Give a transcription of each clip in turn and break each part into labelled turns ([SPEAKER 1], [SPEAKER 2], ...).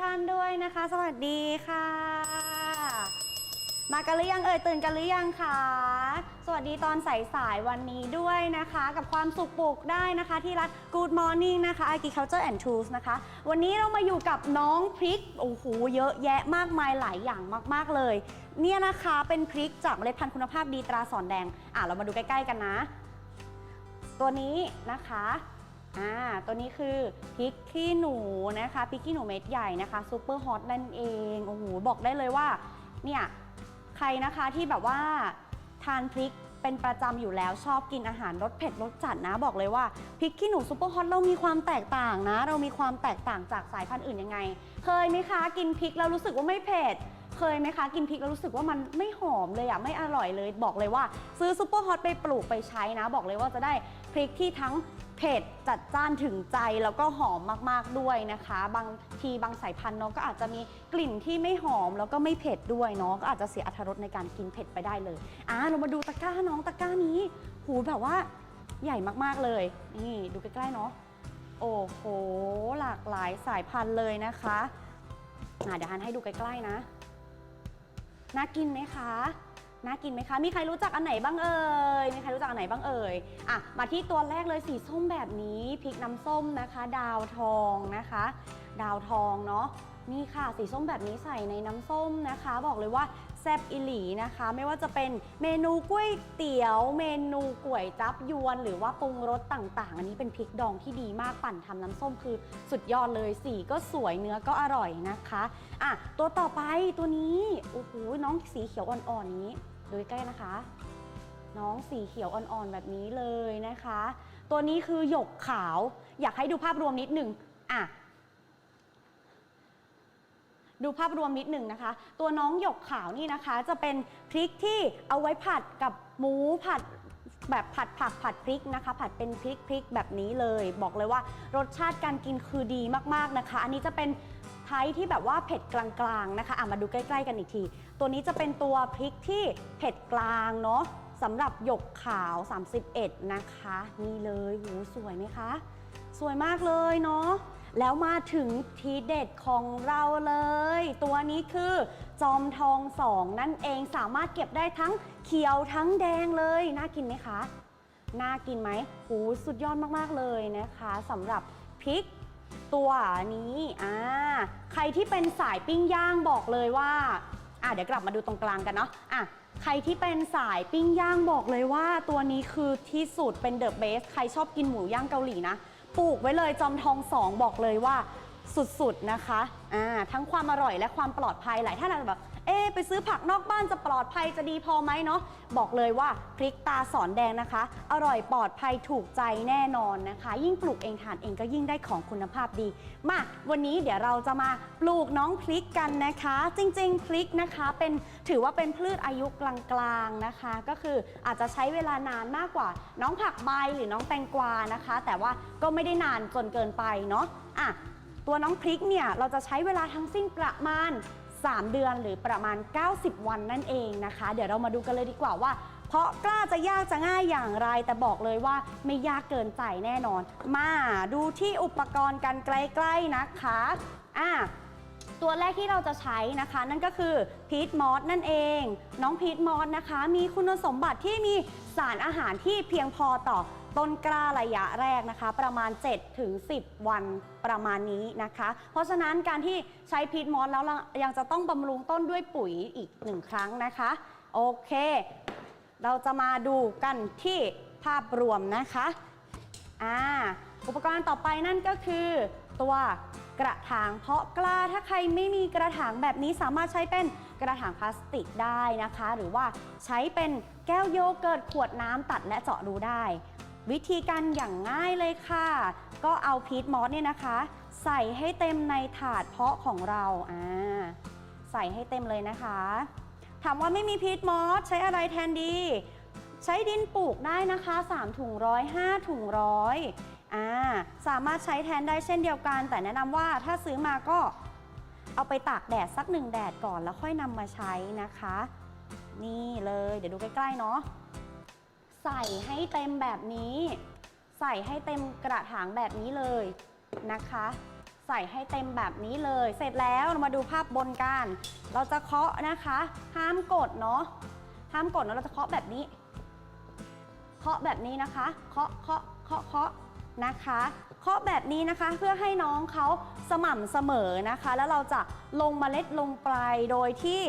[SPEAKER 1] ท่านด้วยนะคะ สวัสดีค่ะ มากันหรือยังเอ่ยตื่นกันหรือยังคะสวัสดีตอนสายๆวันนี้ด้วยนะคะ กับความสุขปลูกได้นะคะ ที่รัฐ Good Morning นะคะ Agriculture and Tools นะคะ วันนี้เรามาอยู่กับน้องพริกโอ้โหเยอะแยะมากมายหลายอย่างมากๆเลย เนี่ยนะคะเป็นพริกจากเมล็ดพันธุ์คุณภาพดีตราสอนแดง อะเรามาดูใกล้ๆกันนะ ตัวนี้นะคะ อ่าตัวนี้คือพริกขี้หนูนะคะพริกขี้หนูเม็ดใหญ่นะคะซูเปอร์ฮอตนั่นเองโอ้โหบอกได้เลยว่าเนี่ยใครนะคะที่แบบว่าทานพริกเป็นประจำอยู่แล้วชอบกินอาหารรสเผ็ดรสจัดนะบอกเลยว่าพริกขี้หนูซูเปอร์ฮอตเรามีความแตกต่างนะ เรามีความแตกต่างจากสายพันธุ์อื่นยังไง เคยไหมคะ กินพริกแล้วรู้สึกว่าไม่เผ็ด เคยไหมคะกินพริกแล้วรู้สึกว่ามันไม่หอมเลยอะไม่อร่อยเลย บอกเลยว่า ซื้อซูเปอร์ฮอตไปปลูกไปใช้นะ บอกเลยว่าจะได้พริกที่ทั้งเผ็ดจัดจ้านถึงใจแล้วก็หอมมากๆด้วยนะคะ บางทีบางสายพันธุ์เนาะก็อาจจะมีกลิ่นที่ไม่หอมแล้วก็ไม่เผ็ดด้วยเนาะก็อาจจะเสียอรรถรสในการกินเผ็ดไปได้เลยอ่าเรามาดูตะกร้าน้องตะกร้านี้ หูแบบว่าใหญ่มากๆเลยนี่ดูใกล้ๆเนาะโอ้โหหลากหลายสายพันธุ์เลยนะคะอ่าเดี๋ยวฮันให้ดูใกล้ๆนะ น่ากินไหมคะน่ากินไหมคะ มีใครรู้จักอันไหนบ้างเอ่ย มีใครรู้จักอันไหนบ้างเอ่ย อะ มาที่ตัวแรกเลยสีส้มแบบนี้พริกน้ำส้มนะคะ ดาวทองนะคะ ดาวทองเนาะ นี่ค่ะสีส้มแบบนี้ใส่ในน้ำส้มนะคะ บอกเลยว่าแซบอิหลีนะคะ ไม่ว่าจะเป็นเมนูก๋วยเตี๋ยว เมนูก๋วยจับยวน หรือว่าปรุงรสต่างๆ อันนี้เป็นพริกดองที่ดีมากปั่นทำน้ำส้มคือสุดยอดเลยสีก็สวยเนื้อก็อร่อยนะคะอะตัวต่อไปตัวนี้โอ้โหน้องสีเขียวอ่อนๆนี้ดูใกล้นะคะ น้องสีเขียวอ่อนๆแบบนี้เลยนะคะ ตัวนี้คือหยกขาว อยากให้ดูภาพรวมนิดหนึ่งอะ ดูภาพรวมนิดหนึ่งนะคะ ตัวน้องหยกขาวนี่นะคะ จะเป็นพริกที่เอาไว้ผัดกับหมูผัดแบบผัดผักผัดพริกนะคะ ผัดเป็นพริกพริกแบบนี้เลย บอกเลยว่ารสชาติการกินคือดีมากๆนะคะ อันนี้จะเป็นไทยที่แบบว่าเผ็ดกลางๆนะคะอะมาดูใกล้ๆกันอีกที ตัวนี้จะเป็นตัวพริกที่เผ็ดกลางเนาะสำหรับหยกขาว 31 นะคะ นี่เลยหูสวยไหมคะ สวยมากเลยเนาะ แล้วมาถึงทีเด็ดของเราเลย ตัวนี้คือจอมทองสองนั่นเองสามารถเก็บได้ทั้งเขียวทั้งแดงเลย น่ากินไหมคะ น่ากินไหมโหสุดยอดมากๆเลยนะคะสำหรับพริกตัวนี้อ่าใครที่เป็นสายปิ้งย่างบอกเลยว่าอะเดี๋ยวกลับมาดูตรงกลางกันเนาะอะใครที่เป็นสายปิ้งย่างบอกเลยว่า ตัวนี้คือที่สุดเป็นเดอะเบสใครชอบกินหมูย่างเกาหลีนะ ปลูกไว้เลยจอมทองสองบอกเลยว่าสุดๆนะคะอ่าทั้งความอร่อยและความปลอดภัยหลายท่านอาจจะแบบ เอไปซื้อผักนอกบ้านจะปลอดภัยจะดีพอไหมเนาะบอกเลยว่าพริกตาสอนแดงนะคะ อร่อยปลอดภัยถูกใจแน่นอนนะคะ ยิ่งปลูกเองทานเองก็ยิ่งได้ของคุณภาพดี มาวันนี้เดี๋ยวเราจะมาปลูกน้องพริกกันนะคะ จริง ๆ พริกนะคะเป็นถือว่าเป็นพืชอายุกลางๆนะคะ ก็คืออาจจะใช้เวลานานมากกว่า น้องผักใบหรือน้องแตงกวานะคะ แต่ว่าก็ไม่ได้นานจนเกินไปเนาะอะตัวน้องพริกเนี่ยเราจะใช้เวลาทั้งสิ้นประมาณ 3 เดือนหรือประมาณ 90 วันนั่นเองนะคะ เดี๋ยวเรามาดูกันเลยดีกว่าว่า เพราะกล้าจะยากจะง่ายอย่างไร แต่บอกเลยว่าไม่ยากเกินใจแน่นอน มาดูที่อุปกรณ์กันใกล้ๆนะคะอะตัวแรกที่เราจะใช้นะคะ นั่นก็คือพีทมอสนั่นเอง น้องพีทมอสนะคะ มีคุณสมบัติที่มีสารอาหารที่เพียงพอต่อ ต้นกล้าระยะแรกนะคะ ประมาณ 7 ถึง 10 วันประมาณนี้นะคะ เพราะฉะนั้นการที่ใช้พีทมอสแล้วยังจะต้องบำรุงต้นด้วยปุ๋ยอีกหนึ่งครั้งนะคะ โอเค เราจะมาดูกันที่ภาพรวมนะคะอ่าอุปกรณ์ต่อไปนั่นก็คือตัวกระถางเพาะกล้าถ้าใครไม่มีกระถางแบบนี้สามารถใช้เป็นกระถางพลาสติกได้นะคะ หรือว่าใช้เป็นแก้วโยเกิร์ตขวดน้ำตัดและเจาะรูได้ วิธีการอย่างง่ายเลยค่ะ ก็เอาพีทมอสเนี่ยนะคะ ใส่ให้เต็มในถาดเพาะของเราอ่าใส่ให้เต็มเลยนะคะ ถามว่าไม่มีพีทมอสใช้อะไรแทนดี ใช้ดินปลูกได้นะคะ3ถุงร้อย5ถุงร้อยอ่าสามารถใช้แทนได้เช่นเดียวกัน แต่แนะนำว่าถ้าซื้อมาก็เอาไปตากแดดสักหนึ่งแดดก่อนแล้วค่อยนำมาใช้นะคะ นี่เลยเดี๋ยวดูใกล้ๆเนาะ ใส่ให้เต็มแบบนี้ ใส่ให้เต็มกระถางแบบนี้เลยนะคะ ใส่ให้เต็มแบบนี้เลย เสร็จแล้วเรามาดูภาพบนกัน เราจะเคาะนะคะ ห้ามกดเนาะห้ามกดเนาะเราจะเคาะแบบนี้ เคาะแบบนี้นะคะ เคาะเคาะเคาะเคาะ นะคะเคาะแบบนี้นะคะเพื่อให้น้องเขาสม่ำเสมอนะคะ แล้วเราจะลงเมล็ดลงไปโดยที่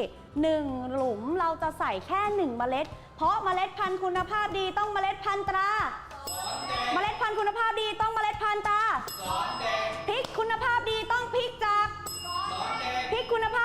[SPEAKER 1] 1 หลุมเราจะใส่แค่ 1 เมล็ด เพราะเมล็ดพันธุ์คุณภาพดีต้องเมล็ดพันธุ์ตราเมล็ดพันธุ์คุณภาพดีต้องเมล็ดพันธุ์ตราพริกคุณภาพดีต้องพริกจากพริกคุณภา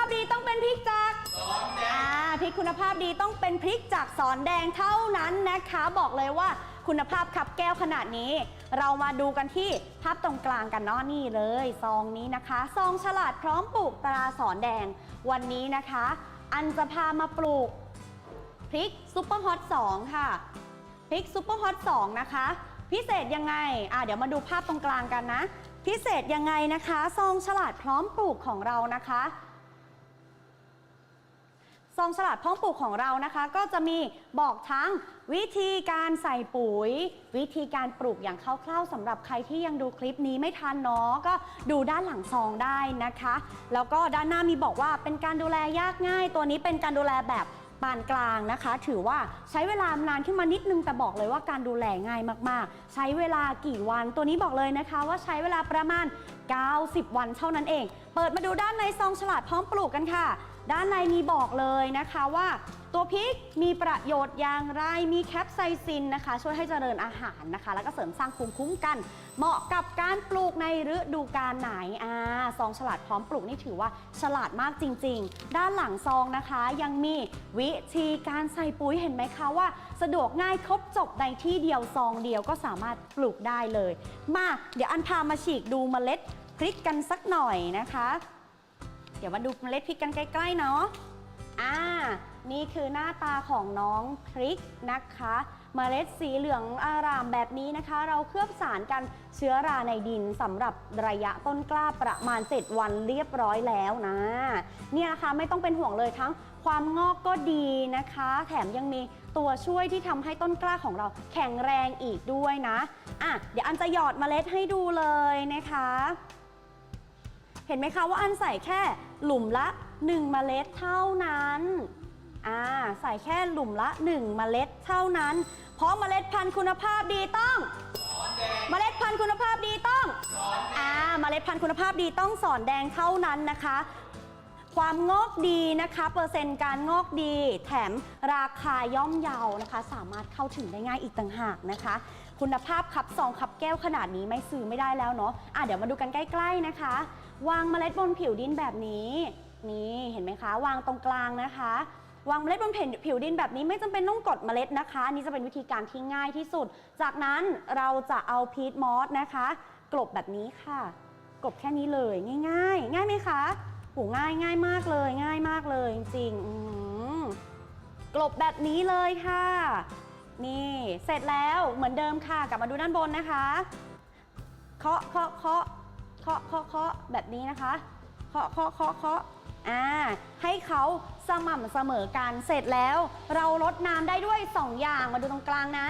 [SPEAKER 1] พดีต้องเป็นพ คุณภาพดีต้องเป็นพริกจากสอนแดงเท่านั้นนะคะ บอกเลยว่าคุณภาพขับแก้วขนาดนี้ เรามาดูกันที่ภาพตรงกลางกันเนาะนี่เลยซองนี้นะคะซองฉลาดพร้อมปลูกตราสอนแดง วันนี้นะคะ อันจะพามาปลูกพริกซุปเปอร์ฮอต2ค่ะพริกซุปเปอร์ฮอต2นะคะ พิเศษยังไงอะเดี๋ยวมาดูภาพตรงกลางกันนะ พิเศษยังไงนะคะซองฉลาดพร้อมปลูกของเรานะคะ ซองฉลาดพ้อมปลูกของเรานะคะ ก็จะมีบอกทั้งวิธีการใส่ปุ๋ย วิธีการปลูกอย่างคร่าวๆสำหรับใครที่ยังดูคลิปนี้ไม่ทันเนาะก็ดูด้านหลังซองได้นะคะ แล้วก็ด้านหน้ามีบอกว่าเป็นการดูแลยากง่าย ตัวนี้เป็นการดูแลแบบปานกลางนะคะ ถือว่าใช้เวลานานขึ้นมานิดนึงแต่บอกเลยว่าการดูแลง่ายมากๆ ใช้เวลากี่วันตัวนี้บอกเลยนะคะ ว่าใช้เวลาประมาณ 90 วันเท่านั้นเอง เปิดมาดูด้านในซองฉลาดพร้อมปลูกกันค่ะ ด้านในมีบอกเลยนะคะว่า ตัวพริกมีประโยชน์อย่างไร มีแคปไซซินนะคะ ช่วยให้เจริญอาหารนะคะ แล้วก็เสริมสร้างภูมิคุ้มกัน เหมาะกับการปลูกในฤดูกาลไหนอ่าซองฉลาดพร้อมปลูกนี่ถือว่าฉลาดมากจริง ๆ ด้านหลังซองนะคะ ยังมีวิธีการใส่ปุ๋ยเห็นไหมคะว่า สะดวกง่ายครบจบในที่เดียวซองเดียวก็สามารถปลูกได้เลย มาเดี๋ยวอันพามาฉีกดูเมล็ดพริกกันสักหน่อยนะคะ เดี๋ยวมาดูเมล็ดพริกกันใกล้ๆเนาะอ่า นี่คือหน้าตาของน้องพริกนะคะเมล็ดสีเหลืองอารามแบบนี้นะคะ เราเคลือบสารกันเชื้อราในดินสำหรับระยะต้นกล้าประมาณ 7 วันเรียบร้อยแล้วนะ เนี่ยนะคะไม่ต้องเป็นห่วงเลยทั้งความงอกก็ดีนะคะ แถมยังมีตัวช่วยที่ทำให้ต้นกล้าของเราแข็งแรงอีกด้วยนะอะเดี๋ยวอันจะหยอดเมล็ดให้ดูเลยนะคะ ห็นไหมคะว่าอันใส่แค่หลุมละ 1 เมล็ดเท่านั้นอ่าใส่แค่หลุมละ 1 เมล็ดเท่านั้น เพราะเมล็ดพันธุ์คุณภาพดีต้องเมล็ดพันธุ์คุณภาพดีต้องอ่าเมล็ดพันธุ์คุณภาพดีต้องสอนแดงเท่านั้นนะคะ ความงอกดีนะคะ เปอร์เซ็นต์การงอกดี แถมราคาย่อมเยานะคะ สามารถเข้าถึงได้ง่ายอีกต่างหากนะคะ คุณภาพคับซองคับแก้วขนาดนี้ไม่ซื้อไม่ได้แล้วเนาะอะเดี๋ยวมาดูกันใกล้ ๆนะคะ วางเมล็ดบนผิวดินแบบนี้ นี่เห็นไหมคะ วางตรงกลางนะคะ วางเมล็ดบนผ,ผิวดินแบบนี้ไม่จำเป็นต้องกดเมล็ดนะคะอันนี้จะเป็นวิธีการที่ง่ายที่สุด จากนั้นเราจะเอาพีทมอสนะคะ กลบแบบนี้ค่ะ กลบแค่นี้เลยง่าย ๆ ง่ายไหมคะโหง่ายง่ายมากเลย ง่ายมากเลยจริงๆอื้อหือกลบแบบนี้เลยค่ะ นี่เสร็จแล้วเหมือนเดิมค่ะ กลับมาดูด้านบนนะคะ เคาะเคาะเคาะ เคาะเคาะเคาะแบบนี้นะคะเคาะเคาะเคาะเคาะอ่าให้เขาสม่ำเสมอกันเสร็จแล้ว เราลดน้ำได้ด้วย 2 อย่างมาดูตรงกลางนะ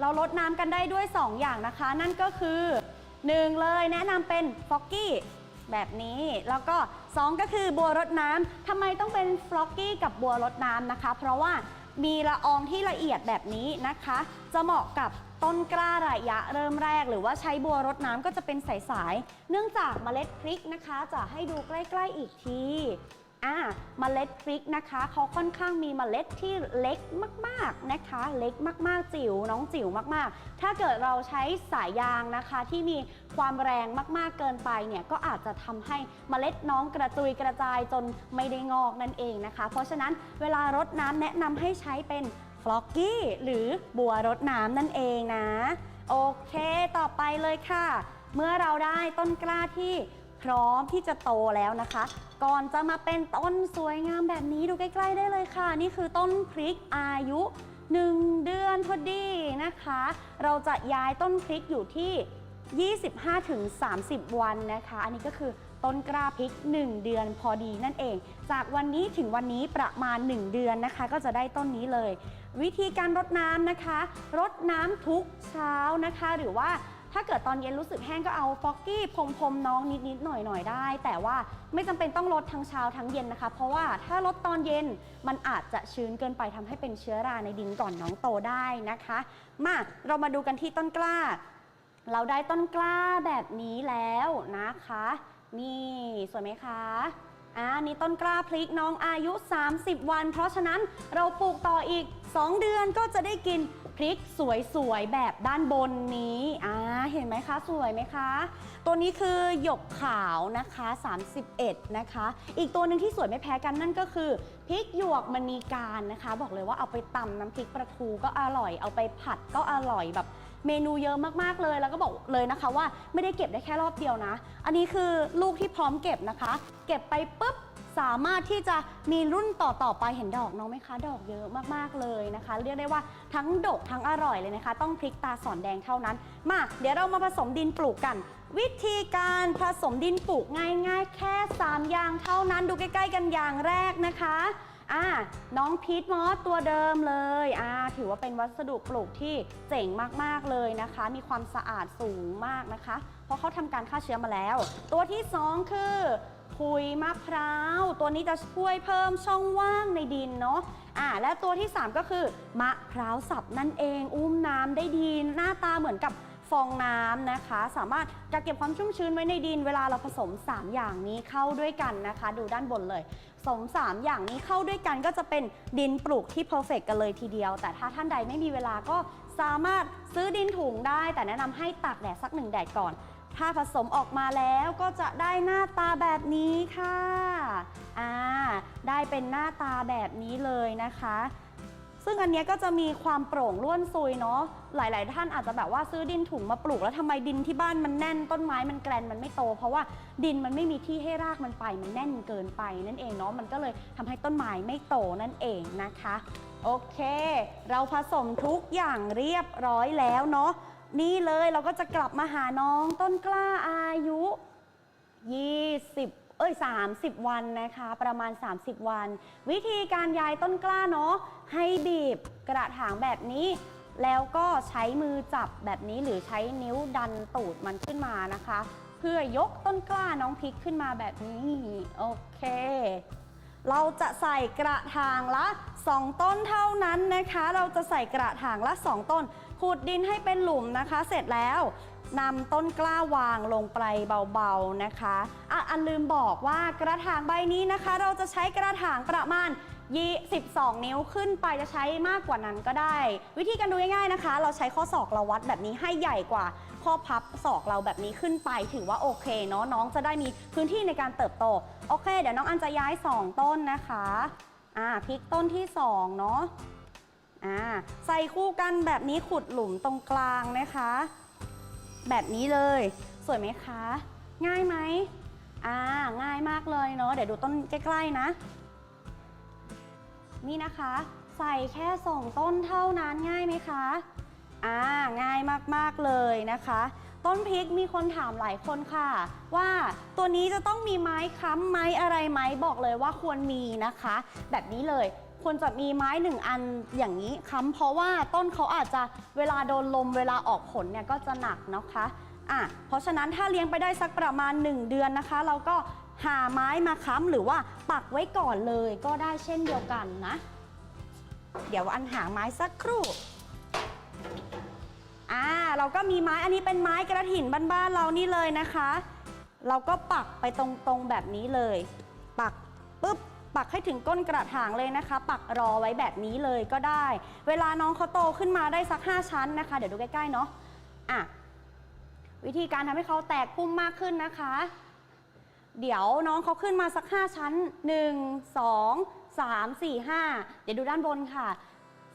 [SPEAKER 1] เราลดน้ำกันได้ด้วย 2 อย่างนะคะ นั่นก็คือ 1 เลยแนะนำเป็นฟอกกี้แบบนี้แล้วก็ 2 ก็คือบัวรดน้ำทำไมต้องเป็นฟลอกกี้กับบัวรดน้ำนะคะ เพราะว่ามีละอองที่ละเอียดแบบนี้นะคะ จะเหมาะกับ ต้นกล้าระยะเริ่มแรก หรือว่าใช้บัวรดน้ำก็จะเป็นสายๆ เนื่องจากเมล็ดพริกนะคะ จะให้ดูใกล้ๆอีกทีอ่าเมล็ดพริกนะคะเขาค่อนข้างมีเมล็ดที่เล็กมากๆนะคะ เล็กมากๆจิ๋วน้องจิ๋วมากๆ ถ้าเกิดเราใช้สายยางนะคะที่มีความแรงมากๆเกินไปเนี่ยก็อาจจะทำให้เมล็ดน้องกระจุยกระจายจนไม่ได้งอกนั่นเองนะคะ เพราะฉะนั้นเวลารดน้ำแนะนำให้ใช้เป็น ฟลอกกี้หรือบัวรดน้ำนั่นเองนะ โอเค ต่อไปเลยค่ะ เมื่อเราได้ต้นกล้าที่พร้อมที่จะโตแล้วนะคะ ก่อนจะมาเป็นต้นสวยงามแบบนี้ดูใกล้ ๆ ได้เลยค่ะ นี่คือต้นพริกอายุ 1 เดือนพอดีนะคะ เราจะย้ายต้นพริกอยู่ที่ 25-30 วันนะคะ อันนี้ก็คือต้นกล้าพริก 1 เดือนพอดีนั่นเอง จากวันนี้ถึงวันนี้ประมาณ 1 เดือนนะคะ ก็จะได้ต้นนี้เลย วิธีการรดน้ำนะคะ รดน้ำทุกเช้านะคะ หรือว่าถ้าเกิดตอนเย็นรู้สึกแห้งก็เอาฟอกกี้พรมพรมๆน้องนิดๆหน่อยๆได้ แต่ว่าไม่จำเป็นต้องลดทั้งเช้าทั้งเย็นนะคะ เพราะว่าถ้าลดตอนเย็นมันอาจจะชื้นเกินไปทำให้เป็นเชื้อราในดินก่อนน้องโตได้นะคะ มาเรามาดูกันที่ต้นกล้า เราได้ต้นกล้าแบบนี้แล้วนะคะ นี่สวยไหมคะ อ่านี่ต้นกล้าพริกน้องอายุ 30 วัน เพราะฉะนั้นเราปลูกต่ออีก 2 เดือนก็จะได้กินพริกสวยๆ แบบด้านบนนี้อ่าเห็นไหมคะ สวยไหมคะ ตัวนี้คือหยกขาวนะคะ 31 นะคะ อีกตัวหนึ่งที่สวยไม่แพ้กันนั่นก็คือ พริกหยวกมณีการนะคะ บอกเลยว่าเอาไปตำน้ำพริกปลาทูก็อร่อย เอาไปผัดก็อร่อยแบบเมนูเยอะมากๆเลย แล้วก็บอกเลยนะคะว่าไม่ได้เก็บได้แค่รอบเดียวนะ อันนี้คือลูกที่พร้อมเก็บนะคะ เก็บไปปุ๊บสามารถที่จะมีรุ่นต่อๆไปเห็นดอกน้องไหมคะดอกเยอะมากๆเลยนะคะ เรียกได้ว่าทั้งดกทั้งอร่อยเลยนะคะ ต้องพริกตาสอนแดงเท่านั้น มา เดี๋ยวเรามาผสมดินปลูกกัน วิธีการผสมดินปลูกง่ายๆ แค่ 3 อย่างเท่านั้นดูใกล้ๆกันอย่างแรกนะคะอ่าน้องพีทมอสตัวเดิมเลยอ่าถือว่าเป็นวัสดุปลูกที่เจ๋งมากๆเลยนะคะ มีความสะอาดสูงมากนะคะ เพราะเขาทำการฆ่าเชื้อมาแล้ว ตัวที่ 2 คือคุยมะพร้าว ตัวนี้จะช่วยเพิ่มช่องว่างในดินเนาะอ่าและตัวที่ 3 ก็คือ มะพร้าวสับนั่นเอง อุ้มน้ำได้ดีหน้าตาเหมือนกับ ฟองน้ำนะคะ สามารถกักเก็บความชุ่มชื้นไว้ในดินเวลาเราผสม 3 อย่างนี้เข้าด้วยกันนะคะ ดูด้านบนเลยผสม3อย่างนี้เข้าด้วยกันก็จะเป็นดินปลูกที่เพอร์เฟกกันเลยทีเดียว แต่ถ้าท่านใดไม่มีเวลาก็สามารถซื้อดินถุงได้ แต่แนะนำให้ตากแดดสักหนึ่งแดดก่อน ถ้าผสมออกมาแล้วก็จะได้หน้าตาแบบนี้ค่ะอ่าได้เป็นหน้าตาแบบนี้เลยนะคะ ซึ่งอันเนี้ยก็จะมีความโปร่งร่วนซุยเนาะหลาย ๆ ท่านอาจจะแบบว่าซื้อดินถุงมาปลูกแล้วทำไมดินที่บ้านมันแน่นต้นไม้มันแกรนมันไม่โต เพราะว่าดินมันไม่มีที่ให้รากมันไปมันแน่นเกินไปนั่นเองเนาะมันก็เลยทำให้ต้นไม้ไม่โตนั่นเองนะคะ โอเค เราผสมทุกอย่างเรียบร้อยแล้วเนาะนี่เลยเราก็จะกลับมาหาน้องต้นกล้าอายุ 20 เอ้ย 30 วันนะคะ ประมาณ 30 วัน วิธีการย้ายต้นกล้าเนาะให้บีบกระถางแบบนี้ แล้วก็ใช้มือจับแบบนี้หรือใช้นิ้วดันตูดมันขึ้นมานะคะ เพื่อยกต้นกล้าน้องพริกขึ้นมาแบบนี้โอเค เราจะใส่กระถางละ 2 ต้นเท่านั้นนะคะ เราจะใส่กระถางละ 2 ต้นขุดดินให้เป็นหลุมนะคะ เสร็จแล้ว นำต้นกล้าวางลงไปเบาๆนะคะอะอันลืมบอกว่ากระถางใบนี้นะคะ เราจะใช้กระถางประมาณ22นิ้วขึ้นไปจะใช้มากกว่านั้นก็ได้ วิธีการดูง่ายๆนะคะ เราใช้ข้อศอกเราวัดแบบนี้ให้ใหญ่กว่า ข้อพับศอกเราแบบนี้ขึ้นไปถือว่าโอเคเนาะน้องจะได้มีพื้นที่ในการเติบโต โอเค เดี๋ยวน้องอันจะย้าย 2 ต้นนะคะอ่าพลิกต้นที่ 2 เนาะอ่าใส่คู่กันแบบนี้ขุดหลุมตรงกลางนะคะ แบบนี้เลย สวยไหมคะ ง่ายไหมอ่าง่ายมากเลยเนาะเดี๋ยวดูต้นใกล้ๆนะ นี่นะคะ ใส่แค่สองต้นเท่านั้นง่ายไหมคะอ่าง่ายมากๆเลยนะคะ ต้นพริกมีคนถามหลายคนค่ะ ว่าตัวนี้จะต้องมีไม้ค้ำไม้อะไรไหมบอกเลยว่าควรมีนะคะ แบบนี้เลย ควรจะมีไม้หนึ่งอันอย่างนี้ค้ำเพราะว่าต้นเขาอาจจะเวลาโดนลมเวลาออกผลเนี่ยก็จะหนักนะคะอะเพราะฉะนั้นถ้าเลี้ยงไปได้สักประมาณ 1 เดือนนะคะ เราก็หาไม้มาค้ำหรือว่าปักไว้ก่อนเลยก็ได้เช่นเดียวกันนะ เดี๋ยวอันหาไม้สักครู่อ่าเราก็มีไม้อันนี้เป็นไม้กระถิ่นบ้านๆเรานี่เลยนะคะ เราก็ปักไปตรงๆแบบนี้เลย ปักปุ๊บ ปักให้ถึงก้นกระถางเลยนะคะ ปักรอไว้แบบนี้เลยก็ได้ เวลาน้องเขาโตขึ้นมาได้สัก 5 ชั้นนะคะ เดี๋ยวดูใกล้ๆเนาะอะวิธีการทำให้เขาแตกพุ่มมากขึ้นนะคะ เดี๋ยวน้องเขาขึ้นมาสัก 5 ชั้น 1 2 3 4 5 เดี๋ยวดูด้านบนค่ะ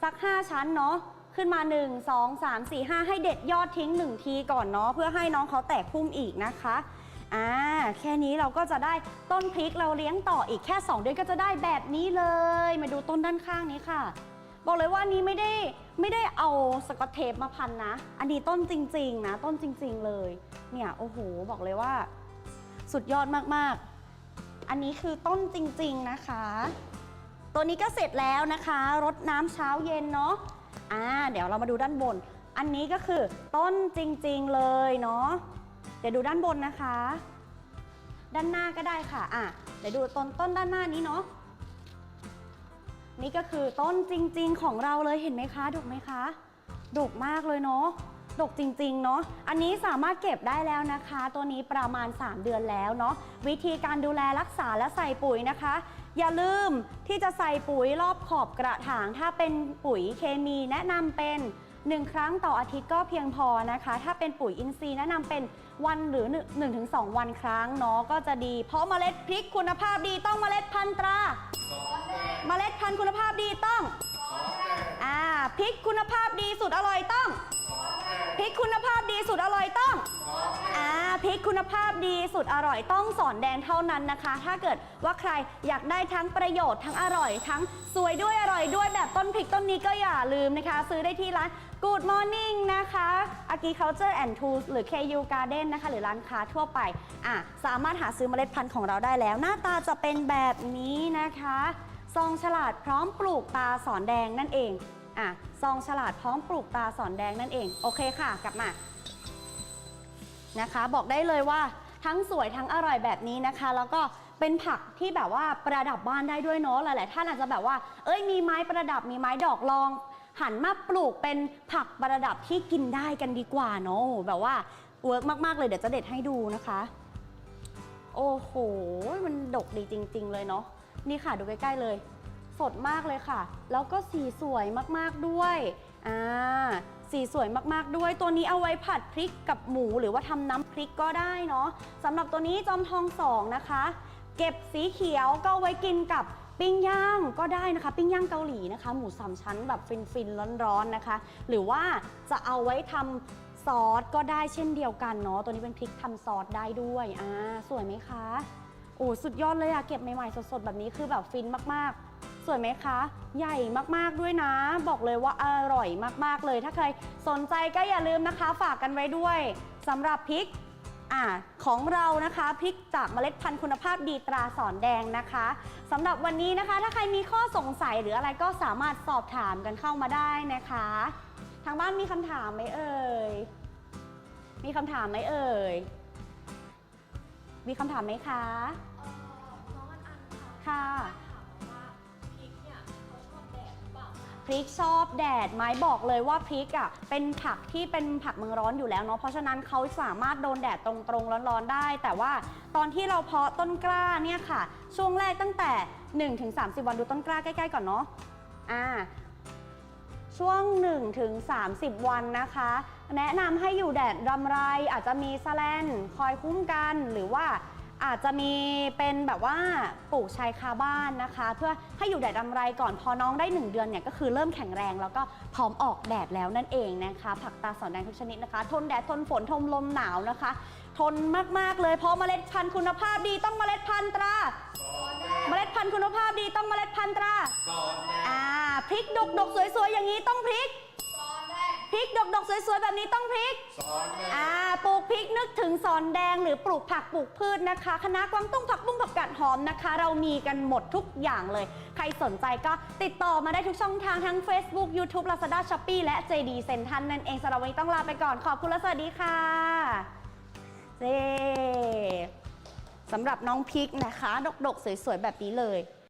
[SPEAKER 1] สัก 5 ชั้นเนาะขึ้นมา 1 2 3 4 5 ให้เด็ดยอดทิ้ง 1 ทีก่อนเนาะเพื่อให้น้องเขาแตกพุ่มอีกนะคะ อ่าแค่นี้เราก็จะได้ต้นพริกเราเลี้ยงต่ออีกแค่ 2 เดือนก็จะได้แบบนี้เลย มาดูต้นด้านข้างนี้ค่ะ บอกเลยว่านี้ไม่ได้ไม่ได้เอาสกอตเทปมาพันนะ อันนี้ต้นจริง ๆ นะ ต้นจริง ๆ เลย เนี่ยโอ้โหบอกเลยว่า สุดยอดมากๆ อันนี้คือต้นจริง ๆ นะคะ ตัวนี้ก็เสร็จแล้วนะคะรดน้ำเช้าเย็นเนาะอ่าเดี๋ยวเรามาดูด้านบน อันนี้ก็คือต้นจริง ๆ เลยเนาะ เดี๋ยวดูด้านบนนะคะ ด้านหน้าก็ได้ค่ะอะเดี๋ยวดูต้นต้นด้านหน้านี้เนาะนี่ก็คือต้นจริง ๆ ของเราเลยเห็นไหมคะดกไหมคะดกมากเลยเนาะดกจริง ๆ เนาะ อันนี้สามารถเก็บได้แล้วนะคะ ตัวนี้ประมาณ 3 เดือนแล้วเนาะ วิธีการดูแลรักษาและใส่ปุ๋ยนะคะ อย่าลืมที่จะใส่ปุ๋ยรอบขอบกระถาง ถ้าเป็นปุ๋ยเคมีแนะนำเป็น 1 ครั้งต่ออาทิตย์ก็เพียงพอนะคะ ถ้าเป็นปุ๋ยอินทรีย์แนะนำเป็นวันหรือ 1-2 วันครั้งเนาะก็จะดี เพราะเมล็ดพริกคุณภาพดีต้องเมล็ดพันธุ์ตราเมล็ดพันธุ์คุณภาพดีต้องอ่าพริกคุณภาพดีสุดอร่อยต้อง พริกคุณภาพดีสุดอร่อยต้องอ่าพริกคุณภาพดีสุดอร่อยต้องสอนแดงเท่านั้นนะคะ ถ้าเกิดว่าใครอยากได้ทั้งประโยชน์ทั้งอร่อย ทั้งสวยด้วยอร่อยด้วยแบบต้นพริกต้นนี้ก็อย่าลืมนะคะ ซื้อได้ที่ร้าน Good Morning นะคะ Agriculture and Tools หรือ KU Garden นะคะ หรือร้านค้าทั่วไปอะสามารถหาซื้อเมล็ดพันธุ์ของเราได้แล้ว หน้าตาจะเป็นแบบนี้นะคะซองฉลาดพร้อมปลูกตาสอนแดงนั่นเอง อะซองฉลาดพร้อมปลูกตาสอนแดงนั่นเอง โอเคค่ะ กลับมานะคะ บอกได้เลยว่าทั้งสวยทั้งอร่อยแบบนี้นะคะ แล้วก็เป็นผักที่แบบว่าประดับบ้านได้ด้วยเนาะหลายๆท่านอาจจะแบบว่า เอ้ยมีไม้ประดับมีไม้ดอกลอง หันมาปลูกเป็นผักประดับที่กินได้กันดีกว่าเนาะแบบว่าเวิร์กมากๆเลยเดี๋ยวจะเด็ดให้ดูนะคะ โอ้โห มันดกดีจริง ๆ เลยเนาะนี่ค่ะดูใกล้ๆเลย สดมากเลยค่ะ แล้วก็สีสวยมากๆด้วยอ่าสีสวยมากๆด้วย ตัวนี้เอาไว้ผัดพริกกับหมูหรือว่าทำน้ำพริกก็ได้เนาะสำหรับตัวนี้จอมทองสองนะคะ เก็บสีเขียวก็เอาไว้กินกับปิ้งย่างก็ได้นะคะ ปิ้งย่างเกาหลีนะคะ หมูสามชั้นแบบฟินๆร้อนๆนะคะ หรือว่าจะเอาไว้ทำซอสก็ได้เช่นเดียวกันเนาะตัวนี้เป็นพริกทำซอสได้ด้วยอ่าสวยไหมคะโอ้สุดยอดเลยอะเก็บใหม่ๆสดๆแบบนี้คือแบบฟินมากๆ สวยไหมคะ ใหญ่มากๆด้วยนะ บอกเลยว่าอร่อยมากๆเลย ถ้าใครสนใจก็อย่าลืมนะคะ ฝากกันไว้ด้วยสำหรับพริกอ่าของเรานะคะพริกจากเมล็ดพันธุ์คุณภาพดีตราสอนแดงนะคะสำหรับวันนี้นะคะ ถ้าใครมีข้อสงสัยหรืออะไรก็สามารถสอบถามกันเข้ามาได้นะคะ ทางบ้านมีคำถามไหมเอ่ยมีคำถามไหมเอ่ยมีคำถามไหมคะ
[SPEAKER 2] เอ่อน้องอันอันค่ะ
[SPEAKER 1] พริกชอบแดดไหมบอกเลยว่าพริกอะเป็นผักที่เป็นผักเมืองร้อนอยู่แล้วเนาะเพราะฉะนั้นเขาสามารถโดนแดดตรงๆร้อนๆได้ แต่ว่าตอนที่เราเพาะต้นกล้าเนี่ยค่ะ ช่วงแรกตั้งแต่ 1-30 วันดูต้นกล้าใกล้ๆก่อนเนาะอ่าช่วง 1-30 วันนะคะ แนะนำให้อยู่แดดรำไรอาจจะมีแสแลน คอยคุ้มกันหรือว่า อาจจะมีเป็นแบบว่าปลูกชายคาบ้านนะคะ เพื่อให้อยู่แดดรำไรก่อนพอน้องได้ 1 เดือนเนี่ยก็คือเริ่มแข็งแรงแล้วก็พร้อมออกแดดแล้วนั่นเองนะคะ ผักตาสอนแดงทุกชนิดนะคะ ทนแดดทนฝนทนลมหนาวนะคะ ทนมากๆเลยเพราะเมล็ดพันธุ์คุณภาพดีต้องเมล็ดพันธุ์ตราเมล็ดพันธุ์คุณภาพดีต้องเมล็ดพันธุ์ตราอ่าพริกดกดกๆสวยๆอย่างนี้ต้องพริก
[SPEAKER 2] ตอนแรก
[SPEAKER 1] พริกดกดกๆ สวยๆ แบบนี้ต้องพริกอ่าปลูกพริกนึกถึงสอนแดงหรือปลูกผักปลูกพืชนะคะคณะกวางตุ้งผักบุ้งผักกาดหอมนะคะ เรามีกันหมดทุกอย่างเลย ใครสนใจก็ติดต่อมาได้ทุกช่องทางทั้ง Facebook YouTube Lazada Shopee และ JD Central นั่นเองสำหรับวันนี้ต้องลาไปก่อนขอบคุณและสวัสดีค่ะเจ้สำหรับน้องพริกนะคะ ดกๆ สวยๆ แบบนี้เลย